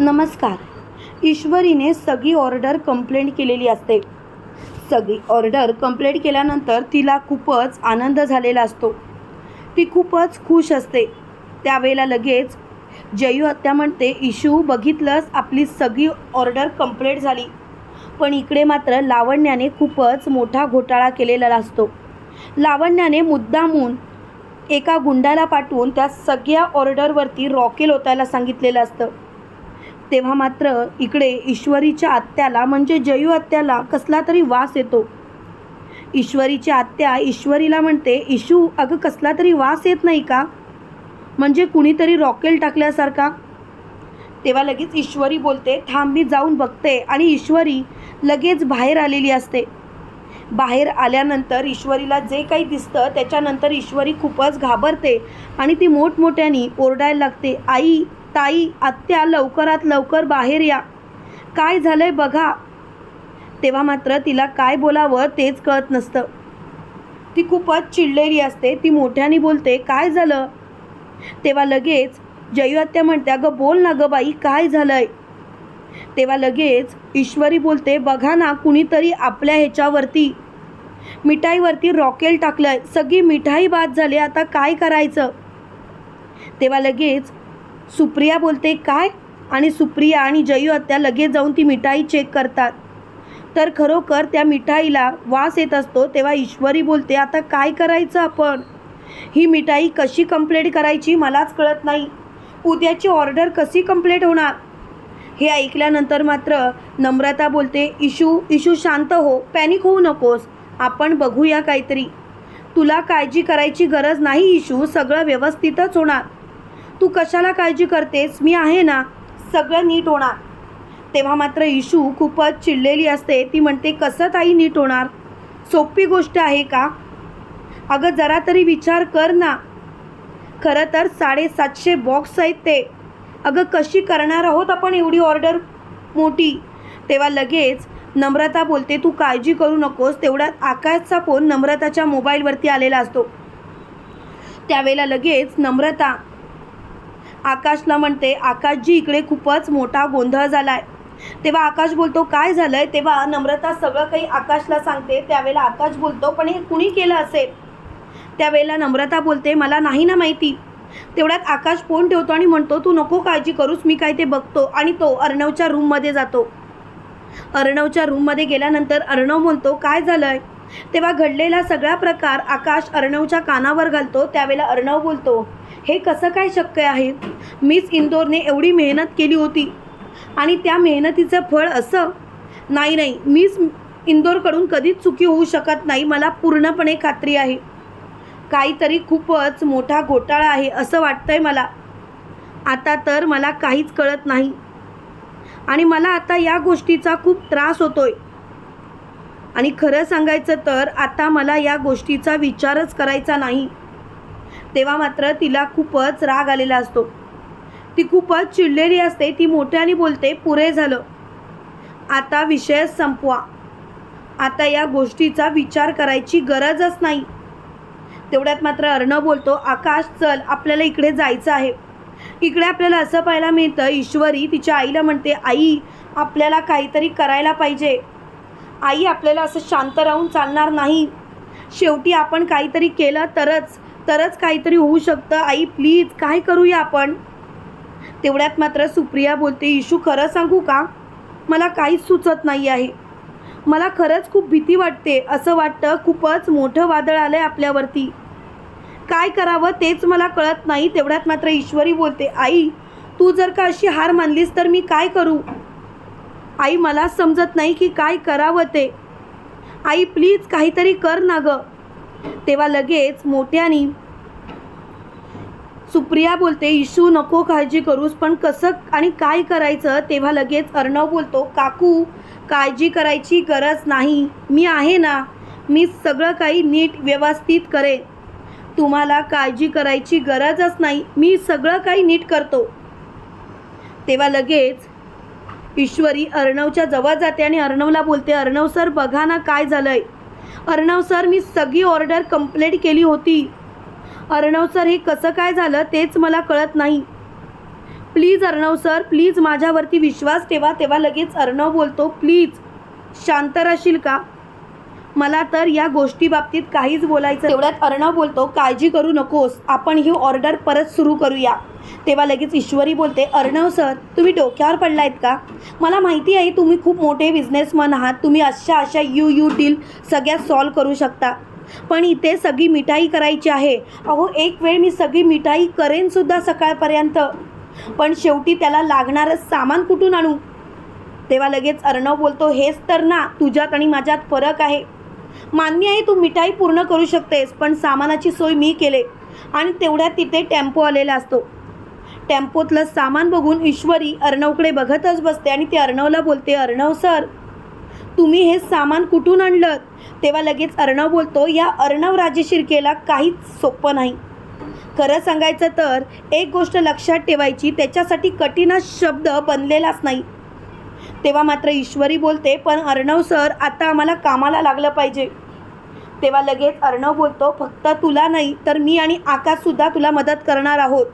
नमस्कार. ईश्वरीने सगळी order complaint केलेली असते. सगळी ऑर्डर कंप्लेंट केल्यानंतर तिला खूपच आनंद झालेला असतो. ती खूपच खुश असते. त्यावेळेला लगेच जयू हत्या म्हणते इशू बघितलंस? आपली सगळी ऑर्डर कंप्लेंट झाली. पण इकडे मात्र लावण्याने खूपच मोठा घोटाळा केलेला असतो. लावण्याने मुद्दामून एका गुंडाला पाठवून त्या सगळ्या ऑर्डरवरती रॉकेल ओतायला सांगितलेलं असतं. तेव्हा मात्र इकडे ईश्वरीच्या आत्याला म्हणजे जयू आत्याला कसला तरी वास येतो. ईश्वरीची आत्या ईश्वरीला म्हणते इशू अगं कसला तरी वास येत नाही का? म्हणजे कुणीतरी रॉकेल टाकल्यासारखा. तेव्हा लगेच ईश्वरी बोलते थांब मी जाऊन बघते. आणि ईश्वरी लगेच बाहेर आलेली असते. बाहेर आल्यानंतर ईश्वरीला जे काही दिसतं त्याच्यानंतर ईश्वरी खूपच घाबरते आणि ती मोठमोठ्याने ओरडायला लागते आई ताई आत्या लवकरात लवकर बाहेर या. काय झालंय बघा. तेव्हा मात्र तिला काय बोलावं तेच कळत नसतं. ती खूपच चिडलेली असते ती मोठ्याने बोलते काय झालं? तेव्हा लगेच जयू आत्या म्हणते अगं बोल ना गं बाई काय झालंय? तेव्हा लगेच ईश्वरी बोलते बघा ना कुणीतरी आपल्या ह्याच्यावरती मिठाईवरती रॉकेल टाकलंय. सगळी मिठाई बाद झाली आता काय करायचं? तेव्हा लगेच सुप्रिया बोलते काय? आणि सुप्रिया आणि जयू आत्या लगेच जाऊन ती मिठाई चेक करतात. तर खरोखर त्या मिठाईला वास येत असतो तेव्हा ईश्वरी बोलते आता काय करायचं आपण? ही मिठाई कशी कंप्लेंट करायची मलाच कळत नाही. उद्याची ऑर्डर कशी कंप्लेंट होणार? हे ऐकल्यानंतर मात्र नम्रता बोलते इशू इशू शांत हो पॅनिक होऊ नकोस. आपण बघूया काहीतरी. तुला काळजी करायची गरज नाही इशू. सगळं व्यवस्थितच होणार. तू कशाला काळजी करतेस? मी आहे ना सगळं नीट होणार. तेव्हा मात्र इशू खूपच चिडलेली असते. ती म्हणते कसं ताई नीट होणार? सोपी गोष्ट आहे का? अगं जरा तरी विचार कर ना. खरं तर साडेसातशे बॉक्स आहेत ते. अगं कशी करणार आहोत आपण एवढी ऑर्डर? मोठी. तेव्हा लगेच नम्रता बोलते तू काळजी करू नकोस. तेवढ्यात आकाशचा फोन नम्रताच्या मोबाईलवरती आलेला असतो. त्यावेळेला लगेच नम्रता आकाशला म्हणते आकाशजी इकडे खूपच मोठा गोंधळ झाला आहे तेव्हा आकाश बोलतो काय झालं आहे तेव्हा नम्रता सगळं काही आकाशला सांगते. त्यावेळेला आकाश बोलतो पण हे कुणी केलं असेल? त्यावेळेला नम्रता बोलते मला नाही ना माहिती. तेवढ्यात आकाश फोन ठेवतो आणि म्हणतो तू नको काळजी करूस मी काय ते बघतो. आणि तो अर्णवच्या रूममध्ये जातो. अर्णवच्या रूममध्ये गेल्यानंतर अर्णव बोलतो काय झालं आहे तेव्हा घडलेला सगळा प्रकार आकाश अर्णवच्या कानावर घालतो त्यावेळेला अर्णव बोलतो हे कसं काय शक्य आहे? मीच इंदोरने एवढी मेहनत केली होती आणि त्या मेहनतीचं फळ असं? नाही नाही मीच इंदोरकडून कधीच चुकी होऊ शकत नाही मला पूर्णपणे खात्री आहे. काहीतरी खूपच मोठा घोटाळा आहे असं वाटतंय मला. आता तर मला काहीच कळत नाही आणि मला आता या गोष्टीचा खूप त्रास होतोय. आणि खरं सांगायचं तर आता मला या गोष्टीचा विचारच करायचा नाही. तेव्हा मात्र तिला खूपच राग आलेला असतो. ती खूपच चिडलेली असते ती मोठ्याने बोलते पुरे झालं. आता विषय संपवा. आता या गोष्टीचा विचार करायची गरजच नाही. तेवढ्यात मात्र अर्णव बोलतो आकाश चल आपल्याला इकडे जायचं आहे. इकडे आपल्याला असं पाहायला मिळतं ईश्वरी तिच्या आईला म्हणते आई आपल्याला काहीतरी करायला पाहिजे. आई आपल्याला असं शांत राहून चालणार नाही. शेवटी आपण काहीतरी केलं तरच तरच काहीतरी होऊ शकतं. आई प्लीज काय करूया आपण? तेवढ्यात मात्र सुप्रिया बोलते इशू खरं सांगू का? मला काहीच सुचत नाही आहे. मला खरंच खूप भीती वाटते. असं वाटतं खूपच मोठं वादळ आलं आहे आपल्यावरती. काय करावं तेच मला कळत नाही. तेवढ्यात मात्र ईश्वरी बोलते आई तू जर का अशी हार मानलीस तर मी काय करू? आई मला समजत नाही की काय करावं ते. आई प्लीज काहीतरी कर ना गं. तेव्हा लगेच मोठ्यानी सुप्रिया बोलते इशू नको काळजी करूस पण कसं आणि काय करायचं? तेव्हा लगेच अर्णव बोलतो काकू काळजी करायची गरज नाही. मी आहे ना. मी सगळं काही नीट व्यवस्थित करेन. तुम्हाला काळजी करायची गरजच नाही. मी सगळं काही नीट करतो. तेव्हा लगेच ईश्वरी अर्णवच्या जवळ जाते आणि अर्णवला बोलते अर्णव सर बघा ना काय झालंय. अर्णव सर मी सगळी ऑर्डर कंप्लीट केली होती. अर्णव सर हे कसं काय झालं तेच मला कळत नाही. प्लीज अर्णव सर प्लीज माझ्यावरती विश्वास ठेवा तेव्हा लगेच अर्णव बोलतो प्लीज. शांत राहशील का? मला तर या गोष्टी बाबतीत काहीच बोलायचं तेवढ्यात अर्णव बोलतो काळजी करू नकोस आपण ही ऑर्डर परत सुरू करूया. तेव्हा लगेच ईश्वरी बोलते अर्णव सर तुम्ही डोक्यावर पडलायत का? मला माहिती आहे तुम्ही खूप मोठे बिझनेसमन आहात तुम्ही अशा अशा यू यू डील सगळ्यात सॉल्व करू शकता. पण इथे सगळी मिठाई करायची आहे. अहो एक वेळ मी सगळी मिठाई करेनसुद्धा सकाळपर्यंत. पण शेवटी त्याला लागणारं सामान कुठून आणू? तेव्हा लगेच अर्णव बोलतो हेच तर ना तुझ्यात आणि माझ्यात फरक आहे. मान्य आहे तू मिठाई पूर्ण करू शकतेस पण सामानाची सोय मी केले. आणि तेवढ्यात तिथे टेम्पो आलेला असतो. टेम्पोतलं सामान बघून ईश्वरी अर्णवकडे बघतच बसते आणि ते अर्णवला बोलते अर्णव सर तुम्ही हे सामान कुठून आणलं तेव्हा लगेच अर्णव बोलतो या अर्णव राजेशिर्केला काहीच सोपं नाही. खरं सांगायचं तर एक गोष्ट लक्षात ठेवायची त्याच्यासाठी कठीण शब्द बनलेलाच नाही. तेव्हा मात्र ईश्वरी बोलते पण अर्णव सर आता आम्हाला कामाला लागलं पाहिजे. तेव्हा लगेच अर्णव बोलतो फक्त तुला नाही तर मी आणि आकाशसुद्धा तुला मदत करणार आहोत.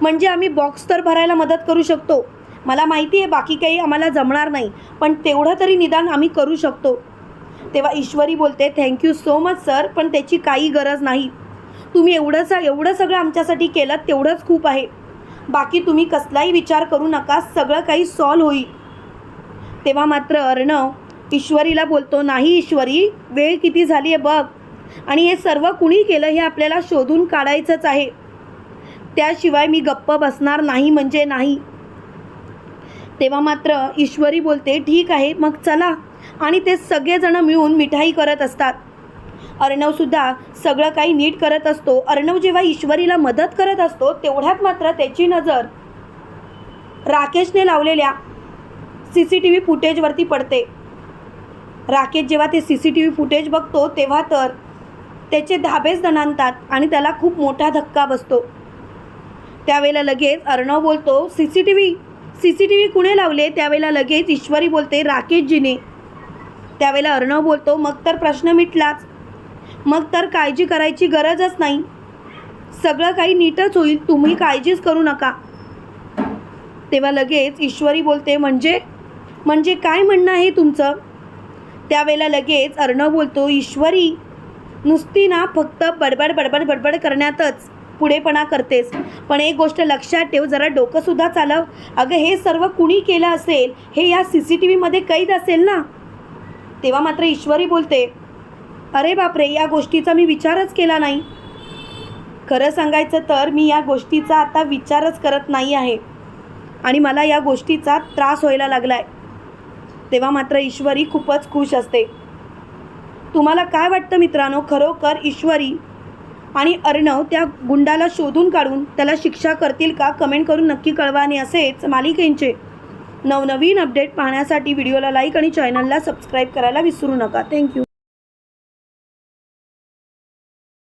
म्हणजे आम्ही बॉक्स तर भरायला मदत करू शकतो. मला माहिती आहे बाकी काही आम्हाला जमणार नाही पण तेवढं तरी निदान आम्ही करू शकतो. तेव्हा ईश्वरी बोलते थँक्यू सो मच सर पण त्याची काही गरज नाही. तुम्ही एवढं एवढं सगळं आमच्यासाठी केलं तेवढंच खूप आहे. बाकी तुम्ही कसलाही विचार करू नका सगळं काही सॉल्व होईल. तेव्हा मात्र अर्णव ईश्वरीला बोलतो नाही ईश्वरी वेळ किती झाली आहे बघ. आणि हे सर्व कुणी केलं हे आपल्याला शोधून काढायचंच आहे. त्याशिवाय मी गप्प बसणार नाही म्हणजे नाही. तेव्हा मात्र ईश्वरी बोलते ठीक आहे मग चला. आणि ते सगळेजण मिळून मिठाई करत असतात. अर्णवसुद्धा सगळं काही नीट करत असतो. अर्णव जेव्हा ईश्वरीला मदत करत असतो तेवढ्यात मात्र त्याची नजर राकेशने लावलेल्या सी सी टी व्ही फुटेजवरती पडते. राकेश जेव्हा ते C C T V footage बघतो तेव्हा तर त्याचे धाबेच दणानतात आणि त्याला खूप मोठा धक्का बसतो. त्यावेळेला लगेच अर्णव बोलतो C C T V C C T V कुणे लावले? त्यावेळेला लगेच ईश्वरी बोलते राकेशजीने. त्यावेळेला अर्णव बोलतो मग तर प्रश्न मिटलाच. मग तर काळजी करायची गरजच नाही. सगळं काही नीटच होईल तुम्ही काळजीच करू नका. तेव्हा लगेच ईश्वरी बोलते म्हणजे म्हणजे काय म्हणणं आहे तुमचं? त्यावेळेला लगेच अर्णव बोलतो ईश्वरी नुसती ना फक्त बडबड बडबड बडबड करण्यातच पुढेपणा करतेस. पण एक गोष्ट लक्षात ठेव जरा डोकंसुद्धा चालव. अगं हे सर्व कुणी केलं असेल हे या सी सी टी व्हीमध्ये कैद असेल ना? तेव्हा मात्र ईश्वरी बोलते अरे बापरे या गोष्टीचा मी विचारच केला नाही. खरं सांगायचं तर मी या गोष्टीचा आता विचारच करत नाही आहे. आणि मला या गोष्टीचा त्रास व्हायला लागला आहे तेव्हा मात्र ईश्वरी खूपच खुश असते. तुम्हाला काय वाटतं मित्रांनो? खरोखर ईश्वरी आणि अर्णव त्या गुंडाला शोधून काढून त्याला शिक्षा करतील का? कमेंट करून नक्की कळवा आणि असेच मालिकेंचे नवनवीन अपडेट पाहण्यासाठी व्हिडिओला लाईक आणि चॅनलला सबस्क्राईब करायला विसरू नका. थँक्यू